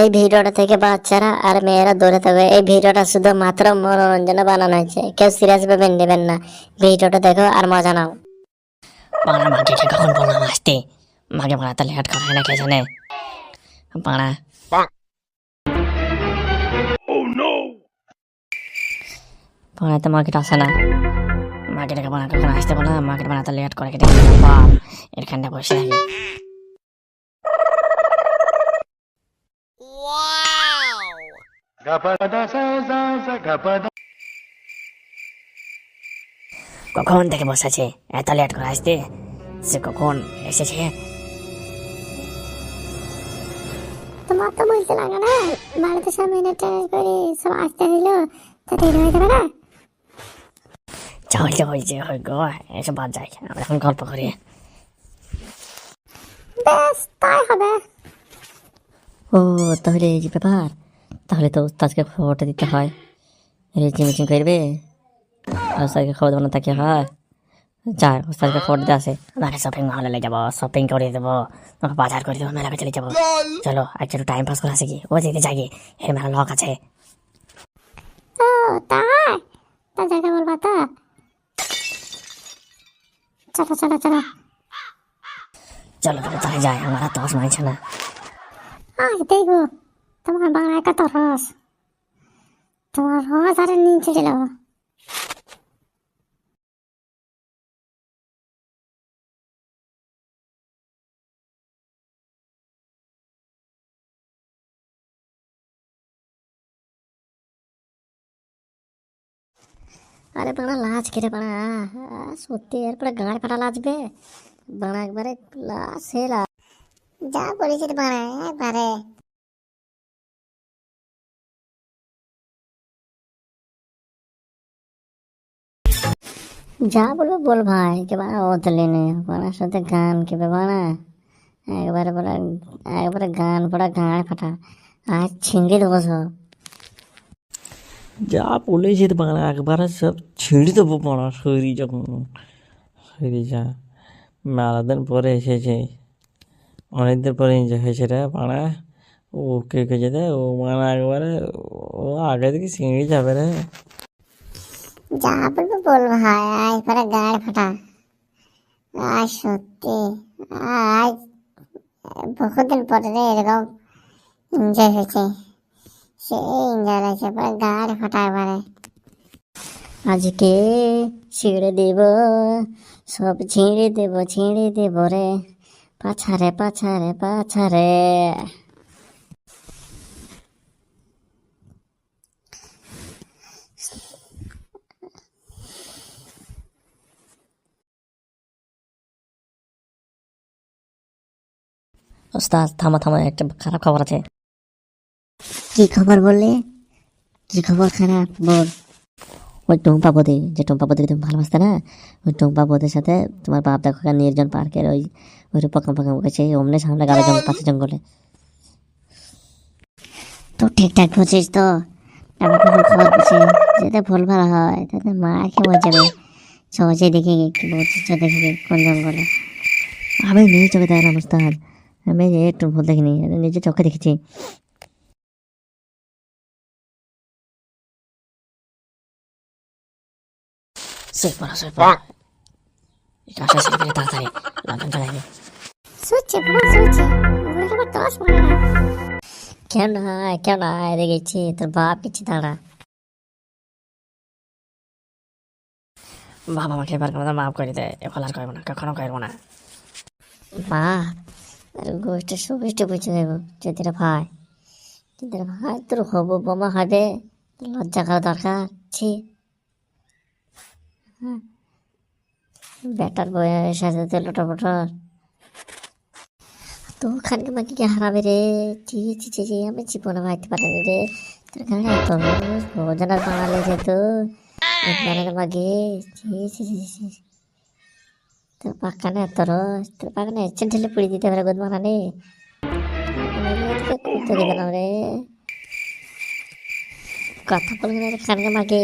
এই ভিডিওটা থেকে বাচ্চারা আর মেয়েরা দৌড়ে থাকবে। এই ভিডিওটা শুধু মাত্র মনোরঞ্জনে বানানো হয়েছে। কেউ সিরিয়াস ভাবে নেবেন না। ভিডিওটা দেখো আর মজা নাও। পাড়া মাকে কখন বললাম আসতে? মাকে পাড়া তো লেট করা না, কে জানে? পাড়া। তো মার্কেট আসে না। মার্কেটে পাড়া কখন আসতে বললাম মার্কেট পাড়া তো লেট করে কেটে এখানটা বসে থাকি। কখন থেকে বসেছে এত লেট করে আসতে? সে কখন এসেছে? তোমার তো বলতে লাগে না। বাড়িতে করে সব আসতে দিল তা দেরি হয়ে যাবে না? হয়ে গো এসব বাদ যাই আমরা এখন গল্প করি। বেশ তাই হবে। ও তাহলে এই ব্যাপার তাহলে তো উস্তাদকে খবরটা দিতে হয়। রিচিং মিচিং করবে। উস্তাদকে খবর দেবো না তাকে হয়। যাই উস্তাদকে খবর দিতে আসে। আমাকে শপিং মহলে নিয়ে যাব শপিং করে দেবো। তোমাকে বাজার করে দেবো মেলাকে চলে যাব। চলো একটু টাইম পাস করে আসে কি? ও দিতে যাই এর মেলা লক আছে। ও তাই? তা জায়গা বলবা তো? চলো চলো চলো। চলো তাই যাই আমার আর দশ মানছে না আজ দেখব। তোমার বাংলায় কত রস? তোমার রস আর নিচে ছিল আরে বাড়া লাজ কেটে বাড়া সত্যি এরপরে গাঁড় ফাটা লাজবে? বাড়া একবারে সে লাজ। যা বলেছি বাড়া একবারে যা বলব বল ভাই, কে বাড়া ওতলে নে সাথে গান কেবে বাড়া একবারে বড়া একবারে গান পড়া, গাঁড় ফাটা। আজ ছিঙ্গে দেবো সব। যা বলেছে বাংলা, একবার সব ছিঁড়ে দেবো পড়া শরীর যখন শরীর যা। মেলা দিন পরে এসেছে অনেকদিন পরে এনজয় হয়েছে রে পাড়া ও কে কে যেতে, ও মানে একবারে, ও আগে থেকে ছিঁড়ে যাবে রে। যা বলব বল ভাই আজ পরে গাড় ফাটা। আজ সত্যি আজ বহুদিন পরে এরকম এনজয় হয়েছে। সেই এনজয় হয়েছে, পরে গাড় ফাটা একবারে আজকে ছিঁড়ে দেব, সব ছিঁড়ে দেব ছিঁড়ে দেব রে। পাছারে পাছারে পাছারে। ওস্তাদ থামা থামা একটা খারাপ খবর আছে। কি খবর বললে? কি খবর খারাপ? বল। ওই টুম্পা বদি যে টুম্পা বদিকে তুমি ভালোবাসতে না ওই টুম্পা বদির সাথে তোমার বাপ দেখো নির্জন পার্কের ওই ওই পকাম পকাম গেছে অমনে সামনে গাবে জঙ্গল পাশে জঙ্গলে। তো ঠিকঠাক বলছিস তো। আমি ভুল খবর বলছি যাতে ভুল ভালো হয় তাতে মা খেয়ে মরে যাবে। সহজে দেখে দেখে কোন জঙ্গলে। আমি নিজে চোখে দেখলাম ওস্তাদ। আমি একটু ভুল দেখিনি নিজে চোখে দেখেছি। শুয়ে পড়া শুয়ে পড়া এটা আসা শুরু করে তাড়াতাড়ি লন্ডন চলে যাবে শুচ্ছে বাবা শুচ্ছে ওগুলো আবার দশ না কেন না কেন না এদিকে গেছি তোর বাপ গেছি দাঁড়া। বাবা আমাকে এবার কোনো মাফ করে দে এখন আর করব না কখনো করব না। বাপ? আর গোষ্ঠী সুবিষ্ট বুঝে দেবো যদি ভাই। যদি ভাই, তোর হব বোমা হবে লজ্জা করা দরকার, ছি। বেটার বয়স আছে তো পটর তো ওখানকে মাকে কি হারাবে রে? চি চি চি চি আমি জীবনে ভাইতে পারিনি রে। তোর গাড়ি এত ভোজনার বানালে যে তো একবারের মাগে চি চি চি চি। তোর পাকানে এত রস তোর পাকানে এসে ঢেলে পুড়ি দিতে পারে, গোদ মারানে করতে দিলাম রে। কথা বলবে না খানকে মাগে,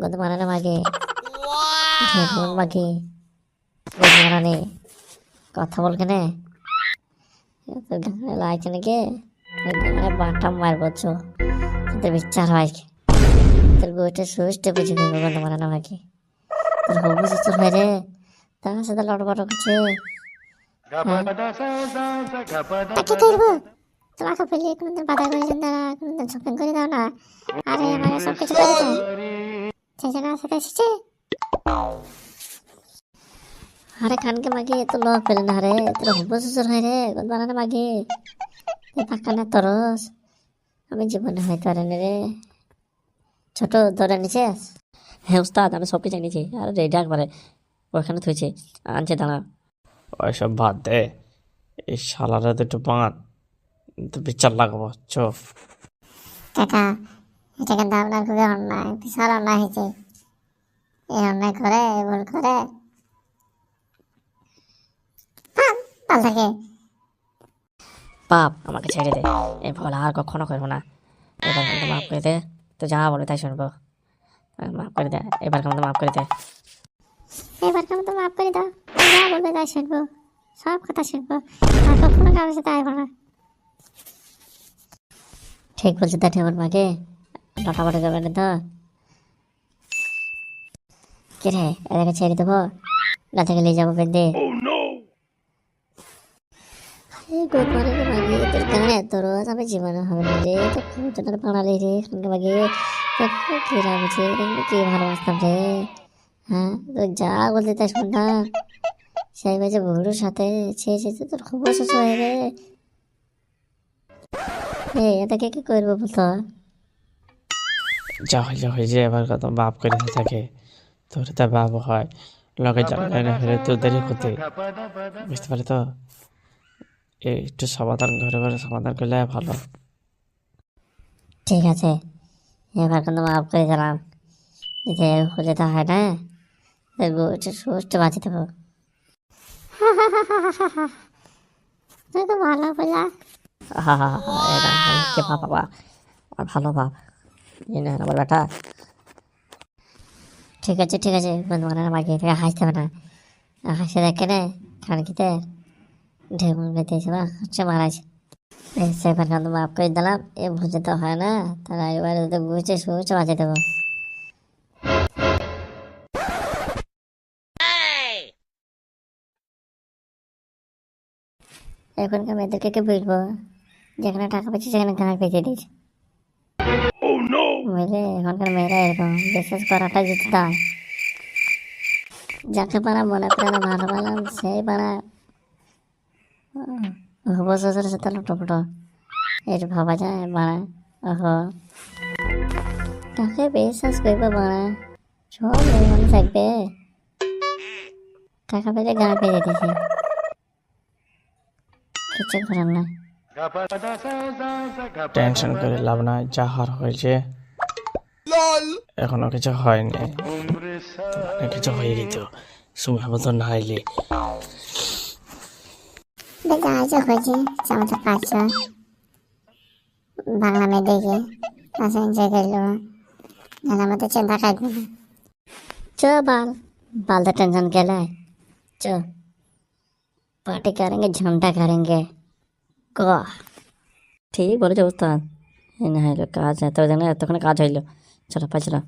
গোদ মারানে মাগে। মাগে, গোদ মারানে কথা বলকে নে। তোর গায়ে লাগছে নাকি বাটা মারবো, চো। তোদের বিচার হয় তোর বইটা সুইচটা বুঝে নেবে বন্ধ মানে না ভাকি তোর হবু শ্বশুর হয় রে। তার সাথে লটবট করছে। তাকে করব? তোমাকে পেলে কোনদিন বাধা করে দেন না কোনদিন শপিং করে দাও না। আরে আমার সব কিছু করে দাও। সেই জন্য সাথে এসেছে। আরে খানকে মাগে তো লোক পেলে না রে। তোর হবু শ্বশুর হয় রে বানানে মাগে। পাক্কা না তরস। আমি জীবনে হয়তো পারিনি রে। ছোট ধরে নিছিস হ্যাঁ উস্তাদ আমি সব কিছু এনেছি। আর রেডি একবারে ওখানে থুয়েছি আনছে দাঁড়া। ওইসব বাদ দে। এই শালারা দুটো বাঁধ। তো বিচার লাগাবো চ। কাকা এটা কিন্তু আপনার খুবই অন্যায়। বিশাল অন্যায় হয়েছে। এই অন্যায় করে এই ভুল করে। পাল পাল থাকে বাপ আমাকে ছেড়ে দে। এই ভুল আর কখনো করব না। এবার কিন্তু মাফ করে দে। তো যা বলে তাই শুনব। মাফ করে দে। এবার কিন্তু মাফ করে দে। এবার কেমন তো মাফ করে দাও। যা বলবে তাই শুনব সব কথা শুনব আর কখনো কারোর সাথে আসব না ঠিক বলছে তা ঠেমন মাকে। লটাপটা করবে না তো। কে রে এদেরকে ছেড়ে দেবো? না থেকে নিয়ে যাব বেঁধে। রোজ আমি জীবনে হবে না রে। তো কি রাখছে কি ভালোবাসতাম রে? হ্যাঁ তো যা বলতে তাই শোন না সেই বাজে ভুরুর সাথে ছে ছে ছে, তোর খুব অসুস্থ হয়ে রে এই এটাকে কি করব বলতো? যা হয়ে যা হয়েছে এবার কত বাপ করে থাকে তোর তা বাপ হয়। লগে হলে তোর দেরি করতে। বুঝতে পারি তো? একটু সমাধান ঘরে ঘরে সমাধান করলে ভালো। ঠিক আছে এবার কিন্তু মাফ করে দিলাম যে হলে তো হয় না। গোটা সুস্থ বাঁচে দেবো তুই তো ভালো হা কে বাবা? আর ভালো বাপ। না আমার বেটা। ঠিক আছে ঠিক আছে বন্ধু বানানো বাকি থেকে হাসতে হবে না। হাসে দেখে নে খানকিতে ঢেউন বেঁধেছে বা হচ্ছে কিন্তু মাফ করে দিলাম এ বুঝে তো হয় না তারা এবারে তো বুঝে সুচ বাঁচে দেবো। এখনকার মেয়েদেরকে কি বুঝব? যেখানে টাকা পেয়েছে সেখানে গাঁ পেঁচে দিয়েছে। বুঝলে? এখনকার মেয়েরা এরকম বিশ্বাস করাটা যেতে দায়। যাকে পারা মনে করে না ভালো পেলাম সেই পারা হব শ্বশুরের সাথে লুটোপুটো এটা ভাবা যায় বাড়া ওহো। তাকে বিশ্বাস করবে বাড়া সব মানুষ থাকবে। টাকা পেলে গাঁ পেয়ে যেতেছে কিচ্ছু করার নাই। টেনশন করে লাভ না যা হার হয়েছে। এখনও কিছু হয়নি। কিছু হয়ে গেত সময় মতো না হইলে দেখা যা হয়েছে চামাতে পাচ্ছ বাংলা মেয়ে দেখে আসে এনজয় করল নাহলে আমাদের চিন্তা কাটবে না। চ বাল। বালতে টেনশন গেলে চ। लाए च पार्टी करेंगे झंडा करेंगे को ঠিক বলেছে উস্তাদ এই না হইলো কাজ এত জানে এতক্ষণে কাজ হইলো চলো পাই চলো